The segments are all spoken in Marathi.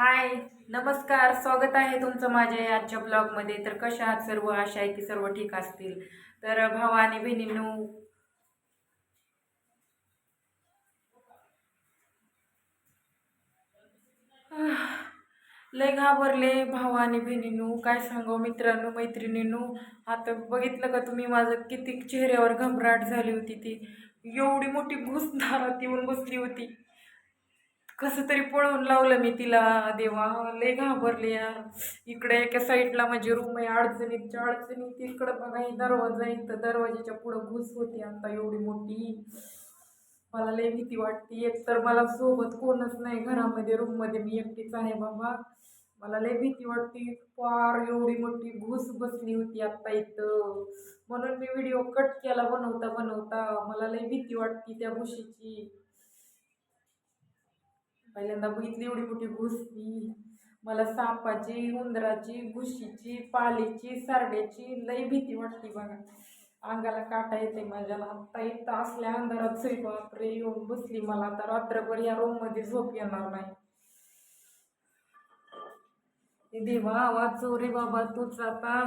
हाय नमस्कार स्वागत आहे तुमचं माझ्या आजच्या ब्लॉगमध्ये. तर कशा आहात सर्व? आशा आहे की सर्व ठीक असतील. तर भावा आणि बहिणींनो लय घाबरले भाऊ आणि बहिणींनो. काय सांगू मित्रांनो मैत्रिणींनो? आता बघितलं का तुम्ही माझं किती चेहऱ्यावर घबराट झाली होती ती. एवढी मोठी घुस येऊन बसली होती. कसं तरी पळवून लावलं मी तिला. देवा लय घाबरले यार. इकडे एका साईडला माझी रूम आहे अडचणीच्या अडचणीत. इकडं बघा दरवाजा आहे तर दरवाजाच्या पुढं घुस होती आता एवढी मोठी. मला लय भीती वाटते. एक तर मला सोबत कोणच नाही घरामध्ये रूममध्ये मी एकटीच आहे बाबा. मला लय भीती वाटते. फार एवढी मोठी घुस बसली होती आत्ता इथं. म्हणून मी व्हिडिओ कट केला बनवता बनवता मला लय भीती वाटते त्या घुशीची. पहिल्यांदा बघितली एवढी मोठी घुसली मला सापाची उंदराची घुशीची पालीची सरड्याची लई भीती वाटली बघा. अंगाला काटा येते माझ्या. आत्ता इथं असल्या अंधारात सई बापरे येऊन बसली मला. आता रात्रभर या रूममध्ये झोप येणार नाही. देवा आवाज रे बाबा तूच आता.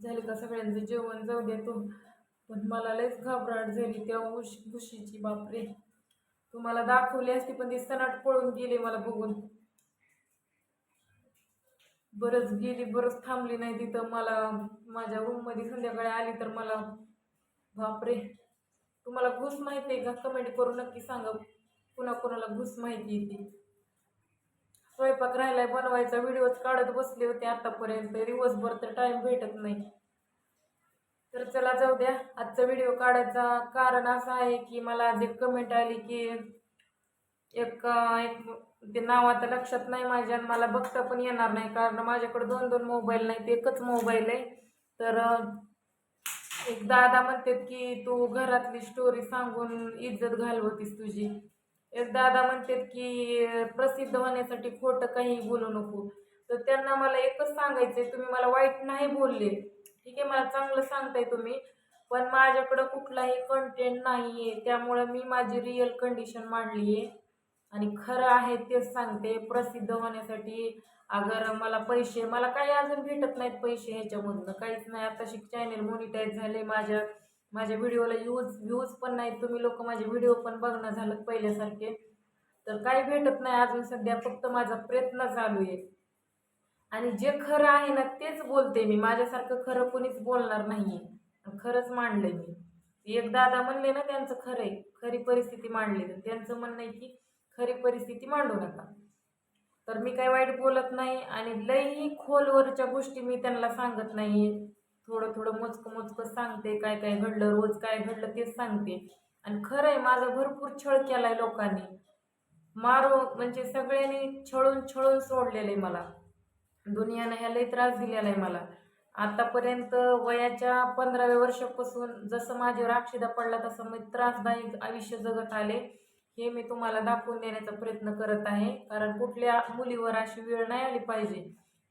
झालं का सगळ्यांचं जेवण जाऊ देतो पण मला लयच घाबराट झाली त्या उश घुशीची बापरे. तुम्हाला दाखवली असती पण ती सनाट पळून गेली मला बघून. बरंच गेली बरंच थांबली नाही तिथं. मला माझ्या रूममध्ये संध्याकाळी आली तर मला बापरे. तुम्हाला घुस माहिती आहे का? कमेंट करून नक्की सांगा. कुणाकुणाला घुस माहिती आहे ती. स्वयंपाक राहिलाय बनवायचा व्हिडिओज काढत बसले होते आतापर्यंत. दिवसभर तर टाइम भेटत नाही. तर चला जाऊ द्या आजचा व्हिडिओ काढायचा. कारण असं आहे की मला आज एक कमेंट आली की एक एक ते नाव आता लक्षात नाही माझ्या आणि मला बघता पण येणार नाही. कारण माझ्याकडे दोन दोन मोबाईल नाहीत एकच मोबाईल आहे. तर एक दादा म्हणतात की तू घरातली स्टोरी सांगून इज्जत घालवतीस तुझी. एक दादा म्हणतात की प्रसिद्ध होण्यासाठी खोटं काही बोलू नको. तर त्यांना मला एकच सांगायचंय तुम्ही मला वाईट नाही बोलले. ठीक आहे मला चांगलं सांगताय तुम्ही पण माझ्याकडं कुठलाही कंटेंट नाही आहे त्यामुळं मी माझी रिअल कंडिशन मांडली आहे आणि खरं आहे तेच सांगते प्रसिद्ध होण्यासाठी अगर मला पैसे मला काही अजून भेटत नाहीत पैसे ह्याच्यामधनं. काहीच नाही. आता शिक चॅनेल मोनिटाईज झाले माझ्या. माझ्या व्हिडिओला यूज व्ह्यूज पण नाही तुम्ही लोक माझे व्हिडिओ पण बघणं झालं पहिल्यासारखे. तर काही भेटत नाही. अजून सध्या फक्त माझा प्रयत्न चालू आहे. आणि जे खरं आहे ना तेच बोलते मी. माझ्यासारखं खरं कोणीच बोलणार नाही आहे खरंच मांडलंय मी. एक दादा म्हणले ना त्यांचं खरं आहे. खरी परिस्थिती मांडली. तर त्यांचं म्हणणं आहे की खरी परिस्थिती मांडू नका. तर मी काही वाईट बोलत नाही. आणि लईही खोलवरच्या गोष्टी मी त्यांना सांगत नाही थोडं थोडं मोजकं मोजकं सांगते काय काय घडलं रोज काय घडलं तेच सांगते. आणि खरं आहे माझा भरपूर छळ केलाय लोकांनी. मारो म्हणजे सगळ्यांनी छळून छळून सोडलेलं आहे मला. दुनियानं ह्या लय त्रास दिलेला आहे मला. आतापर्यंत वयाच्या पंधराव्या वर्षापासून जसं माझ्यावर आक्षेदा पडला तसं मी त्रासदायक आयुष्य जगत आले. हे मी तुम्हाला दाखवून देण्याचा प्रयत्न करत आहे. कारण कुठल्या मुलीवर अशी वेळ नाही आली पाहिजे.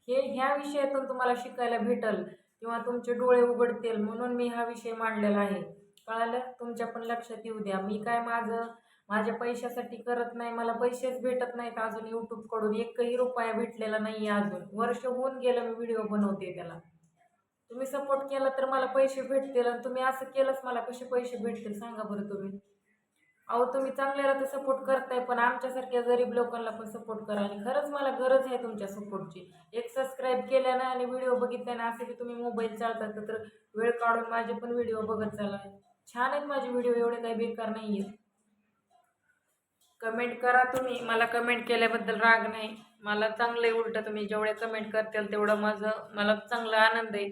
हे ह्या विषयातून तुम्हाला शिकायला भेटल. किंवा तुमचे डोळे उघडतील म्हणून मी हा विषय मांडलेला आहे. कळालं? तुमच्या पण लक्षात येऊ द्या. मी काय माझं माझ्या पैशासाठी करत नाही मला पैसेच भेटत नाहीत अजून यूट्यूबकडून एकही रुपया भेटलेला नाही आहे अजून. वर्ष होऊन गेलं मी व्हिडिओ बनवते त्याला. तुम्ही सपोर्ट केला तर मला पैसे भेटतील आणि तुम्ही असं केलंच मला कसे पैसे भेटतील? सांगा बरं तुम्ही. अहो तुम्ही चांगल्याला तर सपोर्ट करताय पण आमच्यासारख्या गरीब लोकांना पण सपोर्ट करा. आणि खरंच मला गरज आहे तुमच्या सपोर्टची एक सबस्क्राईब केल्यानं आणि व्हिडिओ बघितल्यानं असे की तुम्ही मोबाईल चालतात तर वेळ काढून माझे पण व्हिडिओ बघत चाला. छान आहेत माझे व्हिडिओ एवढे काही बेकार नाही आहेत कमेंट करा तुम्ही. मला कमेंट केल्याबद्दल राग नाही. मला चांगलं आहे उलटं तुम्ही जेवढे कमेंट करताल तेवढं माझं मला चांगला आनंद आहे.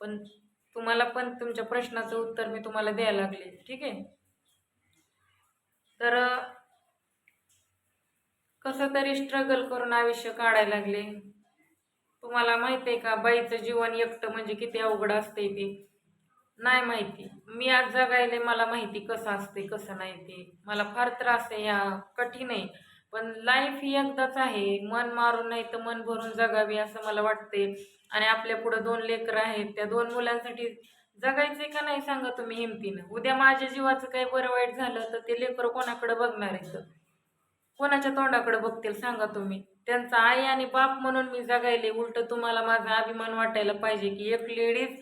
पण तुम्हाला पण तुमच्या प्रश्नाचं उत्तर मी तुम्हाला द्यायला लागले. ठीक आहे? तर कसं तरी स्ट्रगल करून आयुष्य काढायला लागले. तुम्हाला माहिती आहे का बाईचं जीवन एकटं म्हणजे किती अवघड असते ते. नाही माहिती. मी आज जगायले मला माहिती कसं असते कसं नाही ते. मला फार त्रास आहे या कठीण आहे. पण लाईफ ही एकदाच आहे. मन मारून नाही तर मन भरून जगावी असं मला वाटते आणि आपल्या पुढं दोन लेकरं आहेत. त्या दोन मुलांसाठी जगायचंय का नाही सांगा तुम्ही हिमतीनं. उद्या माझ्या जीवाचं काही बरं वाईट झालं तर ते लेकरं कोणाकडे बघणार आहेत? कोणाच्या तोंडाकडे बघतील सांगा तुम्ही. त्यांचा आई आणि बाप म्हणून मी जगायले उलट तुम्हाला माझा अभिमान वाटायला पाहिजे की एक लेडीज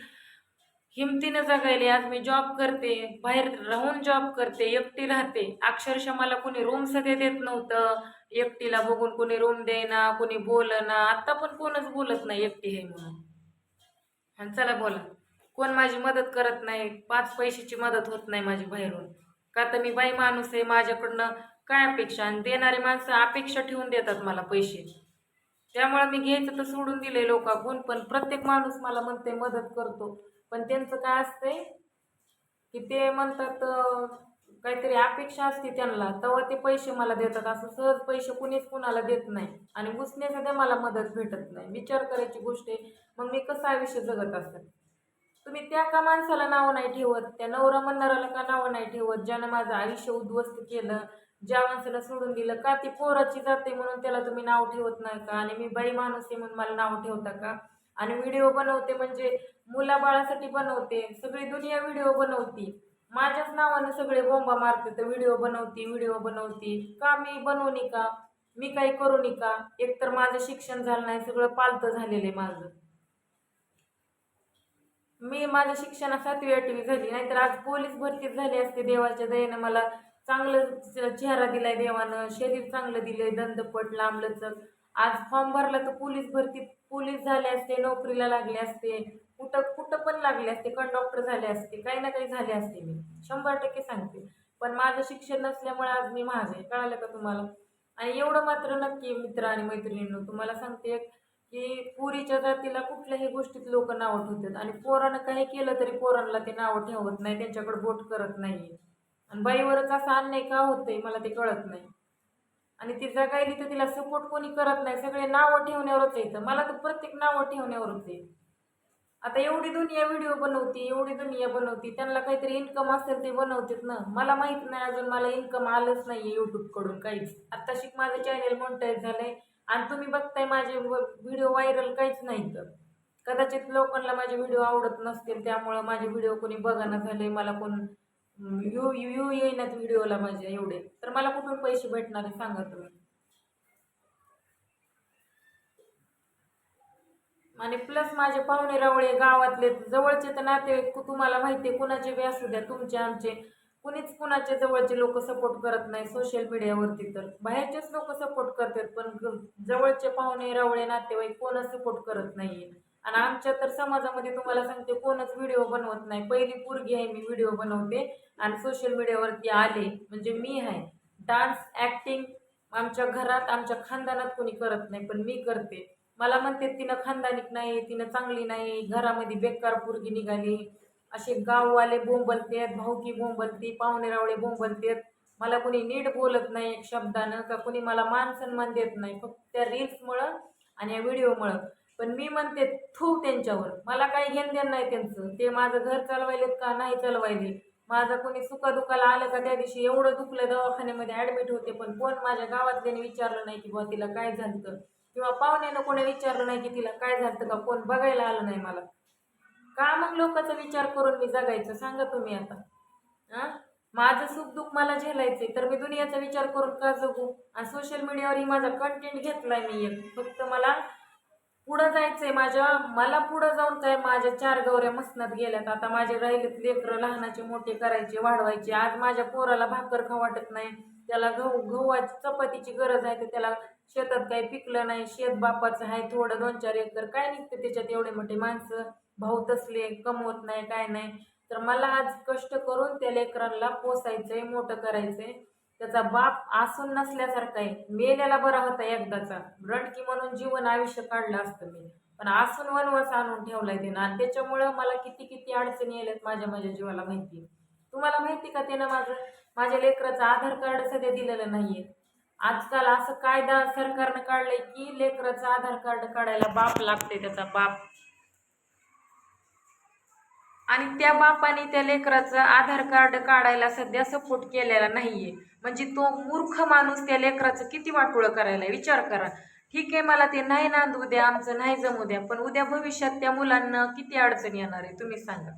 हिमतीनं जगायले. आज मी जॉब करते बाहेर राहून जॉब करते एकटी राहते. अक्षरशः मला कोणी रूम सध्या देत नव्हतं. एकटीला बघून कोणी रूम देना कोणी बोलना. आता पण कोणच बोलत नाही एकटी आहे म्हणून. आणि चला बोला. कोण माझी मदत करत नाही पाच पैशाची मदत होत नाही माझी बाहेरून. का तर मी बाई माणूस आहे माझ्याकडनं काय अपेक्षा? आणि देणारी माणसं अपेक्षा ठेवून देतात मला पैसे. त्यामुळे मी घ्यायचं तर सोडून दिले लोकांकडून पण प्रत्येक माणूस मला म्हणते मदत करतो. पण त्यांचं काय असतंय की ते म्हणतात काहीतरी अपेक्षा असते त्यांना. तेव्हा ते पैसे मला देतात. असं सहज पैसे कुणीच कुणाला देत नाही. आणि उसने मला मदत भेटत नाही. विचार करायची गोष्ट आहे मग मी कसं आयुष्य जगत असेल? तुम्ही त्या का माणसाला नावं नाही ठेवत? त्या नवरा म्हणणाऱ्याला का नावं नाही ठेवत? ज्यानं माझं आयुष्य उद्ध्वस्त केलं ज्या माणसाला सोडून दिलं का ती पोराची जाते म्हणून त्याला तुम्ही नाव ठेवत नाही का? आणि मी बाई माणूस आहे म्हणून मला नाव ठेवता का? आणि व्हिडिओ बनवते म्हणजे मुलाबाळासाठी बनवते सगळी दुनिया व्हिडिओ बनवती. माझ्याच नावानं सगळे बोंबा मारते तर व्हिडिओ बनवती व्हिडिओ बनवती. का मी बनवणी का मी काही करू का एकतर माझं शिक्षण झालं नाही सगळं पालतं झालेलं आहे माझं. मी माझ्या शिक्षणात सातवी आठवी झाली नाहीतर आज पोलीस भरतीच झाली असते देवाच्या दयेनं. मला चांगलं चेहरा दिलाय देवानं शरीर चांगलं दिलंय दंदपट लांबलंच आज फॉर्म भरला तर पोलीस भरतीत पोलीस झाले असते नोकरीला लागले असते. कुठं कुठं पण लागले असते कंडक्टर झाले असते काही ना काही झाले असते मी. शंभर टक्के सांगते. पण माझं शिक्षण नसल्यामुळे आज मी माझं आहे. कळालं का तुम्हाला? आणि एवढं मात्र नक्की मित्र आणि मैत्रिणींनो तुम्हाला सांगते की पोरीच्या जातीला कुठल्याही गोष्टीत लोक नावं ठेवतात. आणि पोरानं काही केलं तरी पोरांना ते नावं ठेवत नाही त्यांच्याकडे बोट करत नाही. आणि बाईवरच असा अन्याय का होतंय मला ते कळत नाही. आणि ती जगायली तर तिला सपोर्ट कोणी करत नाही. सगळे नावं ठेवण्यावरच येतं मला तर प्रत्येक नावं ठेवण्यावरच आहे आता एवढी दुनिया व्हिडिओ बनवती एवढी दुनिया बनवती त्यांना काहीतरी इन्कम असेल ते बनवतात ना. मला माहीत नाही अजून मला इन्कम आलंच नाही आहे यूट्यूबकडून काहीच. आत्ता शिक माझं चॅनल मोनिटाईज आहे आणि तुम्ही बघताय माझे व्हिडिओ व्हायरल काहीच नाही तर. कदाचित लोकांना माझे व्हिडिओ आवडत नसतील त्यामुळं माझे व्हिडिओ कोणी बघाना झाले मला कोण यू यू यू येईनात व्हिडिओला माझ्या एवढे. तर मला कुठून पैसे भेटणार आहे सांगा तुम्ही. आणि प्लस माझे पाहुणे रावळे गावातले जवळचे तर नातेवाईक तुम्हाला माहिती आहे कुणाचे बी असू द्या तुमचे आमचे. कुणीच कुणाचे जवळचे लोक सपोर्ट करत नाही सोशल मीडियावरती तर. बाहेरचेच लोक सपोर्ट करतात पण जवळचे पाहुणे रवळे नातेवाईक कोणच सपोर्ट करत नाहीये. आणि आमच्या तर समाजामध्ये तुम्हाला सांगते कोणच व्हिडिओ बनवत नाही. पहिली पोरगी आहे मी व्हिडिओ बनवते. आणि सोशल मीडियावरती आले म्हणजे मी आहे. डान्स ॲक्टिंग आमच्या घरात आमच्या खानदानात कोणी करत नाही पण मी करते. मला म्हणते तिनं खानदानिक नाही तिनं चांगली नाही घरामध्ये बेकार पोरगी निघाली. असे गाववाले बोंबलतेत भाऊकी बोंबलती पाहुणेरावळे बोंबलतेत. मला कोणी नीट बोलत नाही एक शब्दानं का कोणी मला मान सन्मान देत नाही. फक्त त्या रील्समुळं आणि या व्हिडिओमुळं. पण मी म्हणते थू त्यांच्यावर. मला काही घेणं देणं नाही त्यांचं. ते माझं घर चालवायलेत का नाही चालवायले. माझं कोणी सुखादुखाला आलं का त्या दिवशी एवढं दुखलं दवाखान्यामध्ये ॲडमिट होते पण कोण माझ्या गावातल्याने विचारलं नाही की बुवा तिला काय झालं किंवा पाहुण्यानं कोणी विचारलं नाही की तिला काय झालं का? कोण बघायला आलं नाही मला? का मग लोकांचा विचार करून मी जगायचं? सांगा तुम्ही आता. हां? माझं सुख दुःख मला झेलायचंय तर मी दुनियाचा विचार करून का जगू? आणि सोशल मीडियावरही माझा कंटेंट घेतलाय मी एक. फक्त मला पुढं जायचंय माझ्या मला पुढं जाऊन काय माझ्या चार गौऱ्या मसनात गेल्यात. आता माझे राहिलेत लेकरं लहानाचे मोठे करायचे वाढवायचे. आज माझ्या पोराला भाकर खाऊ वाटत नाही. त्याला गहू गव्हाची चपातीची गरज आहे तर त्याला शेतात काही पिकलं नाही. शेत बापाचं आहे थोडं दोन चार एकर. काय निघतं त्याच्यात एवढे मोठे माणसं? भाऊ तसले कमवत नाही काय नाही. तर मला आज कष्ट करून त्या लेकरांना पोसायचंय मोठं करायचंय. त्याचा बाप असून नसल्यासारखा आहे. मेल्याला बरा होता एकदाचा. रडकी म्हणून जीवन आयुष्य काढलं असतं मी. पण असून वनवास आणून ठेवलाय त्यानं आणि त्याच्यामुळं मला किती किती अडचणी आल्यात माझ्या माझ्या जीवाला माहिती तुम्हाला माहिती का त्यानं माझं? माझ्या लेकराचं आधार कार्ड सध्या दिलेलं नाहीये. आजकाल असं कायदा सरकारनं काढलंय की लेकराचं आधार कार्ड काढायला बाप लागते त्याचा बाप. आणि त्या बापाने त्या लेकराचं आधार कार्ड काढायला सध्या सपोर्ट केलेला नाहीये. म्हणजे तो मूर्ख माणूस त्या लेकराचं किती वाटोळं करायला विचार करा. ठीक आहे मला ते नाही नांदू द्या आमचं नाही जमू द्या पण उद्या भविष्यात त्या मुलांना किती अडचण येणार आहे तुम्ही सांगा.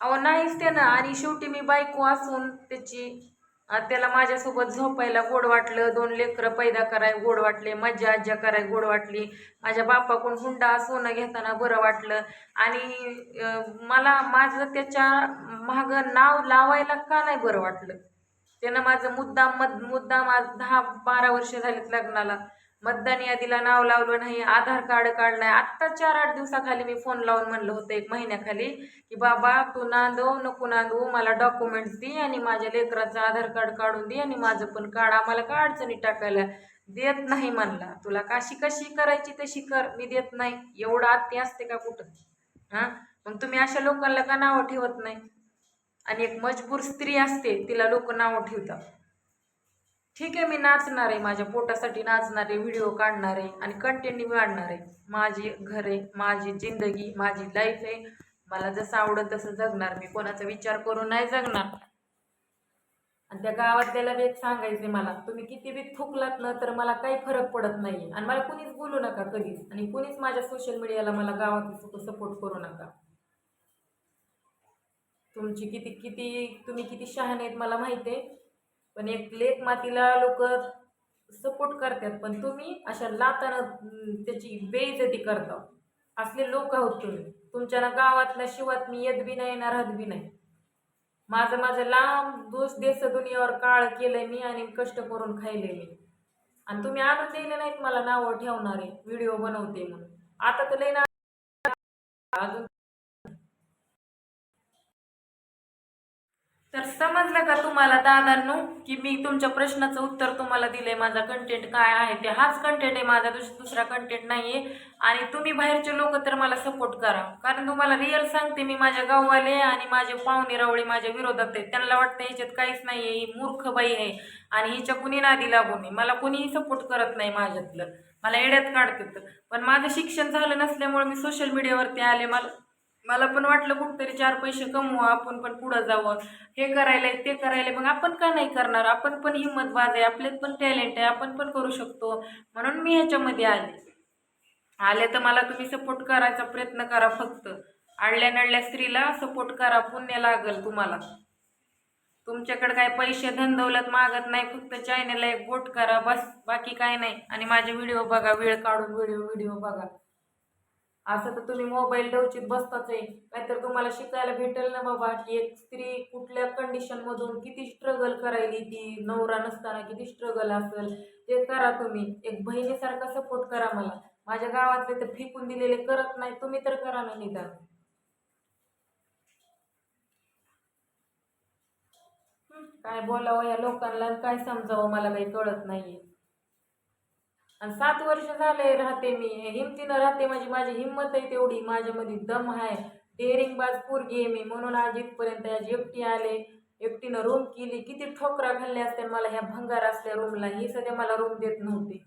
अहो नाहीच ते ना आणि शेवटी मी बायको असून त्याची त्याला माझ्यासोबत झोपायला गोड वाटलं. दोन लेकरं पैदा कराय गोड वाटले. मज्जा आज्जा कराय गोड वाटली. माझ्या बापाकडून हुंडा सोनं घेताना बरं वाटलं. आणि मला माझं त्याच्या माग नाव लावायला का नाही बरं वाटलं? त्यानं माझं मुद्दाम मद मुद्दाम आज दहा बारा वर्ष झालीत लग्नाला. मतदान यादीला नाव लावलं नाही आधार कार्ड काढलंय. आत्ता चार आठ दिवसाखाली मी फोन लावून म्हणलं होतं एक महिन्याखाली की बाबा तू नांदव नको नांदवू मला डॉक्युमेंट्स दे आणि माझ्या लेकराचं आधार कार्ड काढून दे आणि माझं पण कार्ड आम्हाला का अडचणी टाकायला? देत नाही म्हणला. तुला काशी कशी करायची तशी कर मी देत नाही. एवढं आत्ती असते का कुठं? हां? मग तुम्ही अशा लोकांना का नावं ठेवत नाही? आणि एक मजबूर स्त्री असते तिला लोक नावं ठेवतात. ठीक आहे मी नाचणार आहे माझ्या पोटासाठी नाचणार आहे व्हिडिओ काढणार आहे आणि कंटेंट वाढणार आहे. माझी घर आहे माझी जिंदगी माझी लाईफ आहे. मला जसं आवडत तसं जगणार मी कोणाचा विचार करून नाही जगणार. आणि त्या गावातल्याला एक सांगायचे मला तुम्ही किती बी थुकलात ना तर मला काही फरक पडत नाही. आणि मला कुणीच बोलू नका कधीच. आणि कुणीच माझ्या सोशल मीडियाला मला गावात सपोर्ट करू नका. तुमची किती किती तुम्ही किती शहाणे आहेत मला माहिती आहे. पण एक लेख मातीला लोक सपोर्ट करतात पण तुम्ही अशा लातानं त्याची बेइज्जती करता. असले लोक आहोत तुम्ही. तुमच्या ना गावातल्या शिवात मी येत बी नाही ना राहत बी नाही. माझं माझं लांब दोष देश दुनियावर काळ केलंय मी आणि कष्ट करून खायले मी. आणि तुम्ही आणून दिले नाहीत मला नावं ठेवणारे. व्हिडिओ बनवते म्हणून. आता तर लई ना अजून तर समजलं का तुम्हाला दादांनो की मी तुमच्या प्रश्नाचं उत्तर तुम्हाला दिलंय माझा कंटेंट काय आहे ते. हाच कंटेंट आहे माझा दुस दुसरा कंटेंट नाही आहे आणि तुम्ही बाहेरचे लोक तर मला सपोर्ट करा. कारण तुम्हाला रिअल सांगते मी माझ्या गाववाले आणि माझे पाहुणे रावळे माझ्या विरोधात आहेत. त्यांना वाटतं ह्याच्यात काहीच नाही आहे ही मूर्ख बाई आहे. आणि हिच्या कुणी नादी लागू नये. मला कुणीही सपोर्ट करत नाही माझ्यातलं. मला एड्यात काढतात. पण माझं शिक्षण झालं नसल्यामुळे मी सोशल मीडियावरती आले. मला मला पण वाटलं कुठतरी चार पैसे कमवू आपण पण पुढं जावं. हे करायला ते करायला मग आपण का नाही करणार? आपण पण हिंमतबाज आहे आपल्यात पण टॅलेंट आहे आपण पण करू शकतो. म्हणून मी ह्याच्यामध्ये आले. आले तर मला तुम्ही सपोर्ट करायचा प्रयत्न करा फक्त. आडल्या नडल्या स्त्रीला सपोर्ट करा पुण्य लागल तुम्हाला. तुमच्याकडे काय पैसे धंदवलत मागत नाही फक्त चॅनलला एक बोट करा बस. बाकी काय नाही. आणि माझे व्हिडिओ बघा वेळ काढून व्हिडिओ व्हिडिओ बघा. असं तर तुम्ही मोबाईल डवचित बसताच आहे काहीतर तुम्हाला शिकायला भेटेल ना बाबा की एक स्त्री कुठल्या कंडिशनमधून किती स्ट्रगल करायली ती नवरा नसताना किती स्ट्रगल असेल ते करा तुम्ही. एक बहिणीसारखा सपोर्ट करा मला. माझ्या गावातले तर फेकून दिलेले करत नाही तुम्ही तर करा ना निदान. काय बोलावं या लोकांना काय समजावं मला काही कळत नाहीये. आणि सात वर्ष झाले राहते मी. हिमतीनं राहते म्हणजे माझी हिंमत आहे तेवढी. माझ्यामध्ये दम आहे. डेअरिंग बाज पोरगी आहे मी. म्हणून आज इथपर्यंत आज एकटी आले. एकटीनं रूम केली. किती ठोकरा घालल्या असते मला ह्या भंगार असल्या रूमला ही सध्या मला रूम देत नव्हती.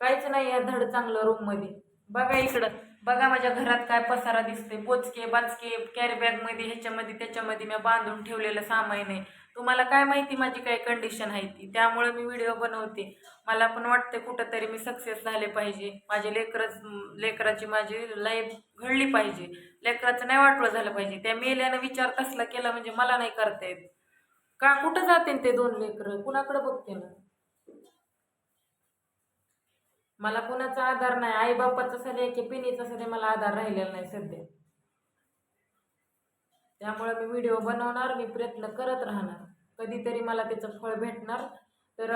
काहीच नाही या धड चांगलं रूममध्ये बघा इकडं. बघा माझ्या घरात काय पसारा दिसते पोचके बाचके कॅरीबॅगमध्ये ह्याच्यामध्ये त्याच्यामध्ये मी बांधून ठेवलेलं सामान आहे. तुम्हाला काय माहिती माझी काय कंडिशन आहे ती? त्यामुळे मी व्हिडिओ बनवते. मला पण वाटते कुठंतरी मी सक्सेस झाले पाहिजे. माझे लेकरच लेकराची माझी लाईफ घडली पाहिजे. लेकराचं नाही वाटलं झालं पाहिजे. त्या मेल्यानं विचार कसला केला म्हणजे मला नाही करता येत. का कुठं जाते ते दोन लेकरं? कुणाकडे बघते ना? मला कुणाचा आधार नाही आई बापाचा सध्या की पिनीचा सध्या मला आधार राहिलेला नाही सध्या. त्यामुळे मी व्हिडिओ बनवणार मी प्रयत्न करत राहणार. कधीतरी मला त्याचं फळ भेटणार. तर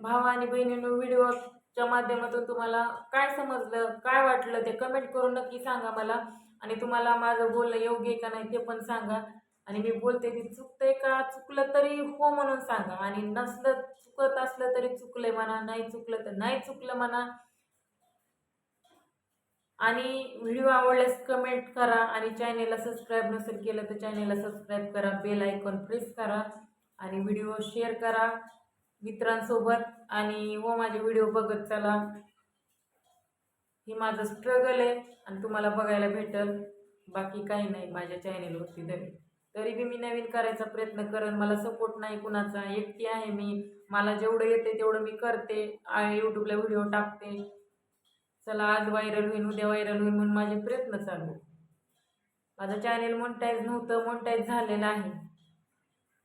भावा आणि बहिणीनं व्हिडिओच्या माध्यमातून तुम्हाला काय समजलं काय वाटलं ते कमेंट करून नक्की सांगा मला. आणि तुम्हाला माझं बोलणं योग्य आहे का नाही ते पण सांगा. आणि मी बोलते ते चुकतंय का? चुकलं तरी हो म्हणून सांगा. आणि नसलं चुकत असलं तरी चुकलंय म्हणा नाही चुकलं तर नाही चुकलं म्हणा. आणि व्हिडिओ आवडल्यास कमेंट करा आणि चॅनेलला सबस्क्राईब नसेल केलं तर चॅनेलला सबस्क्राईब करा. बेल आयकॉन प्रेस करा आणि व्हिडिओ शेअर करा मित्रांसोबत. आणि व माझे व्हिडिओ बघत चला. हे माझं स्ट्रगल आहे आणि तुम्हाला बघायला भेटेल. बाकी काही नाही माझ्या चॅनेलवरती तरी. तरी बी मी नवीन करायचा प्रयत्न करेन. मला सपोर्ट नाही कुणाचा. एकटी आहे मी. मला जेवढं येते तेवढं मी करते. यूट्यूबला व्हिडिओ टाकते. चला आज व्हायरल होईल उद्या व्हायरल होईल म्हणून माझे प्रयत्न चालू माझं चॅनेल मोनटाईज नव्हतं मोनटाईज झालेलं आहे.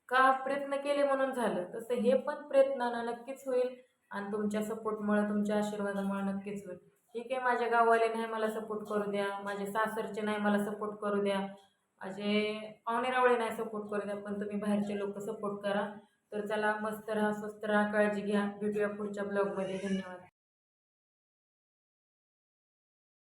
का प्रयत्न केले म्हणून झालं? तसं हे पण प्रयत्नानं नक्कीच होईल. आणि तुमच्या सपोर्टमुळे तुमच्या आशीर्वादामुळे नक्कीच होईल. ठीक आहे माझ्या गाववाले नाही मला सपोर्ट करू द्या. माझे सासरचे नाही मला सपोर्ट करू द्या. असे पाहुणेरावळे नाही सपोर्ट करत पण तुम्ही बाहेरचे लोक सपोर्ट करा. तर चला मस्त राहा स्वस्त राहा काळजी घ्या. भेटूया पुढच्या ब्लॉगमध्ये धन्यवाद.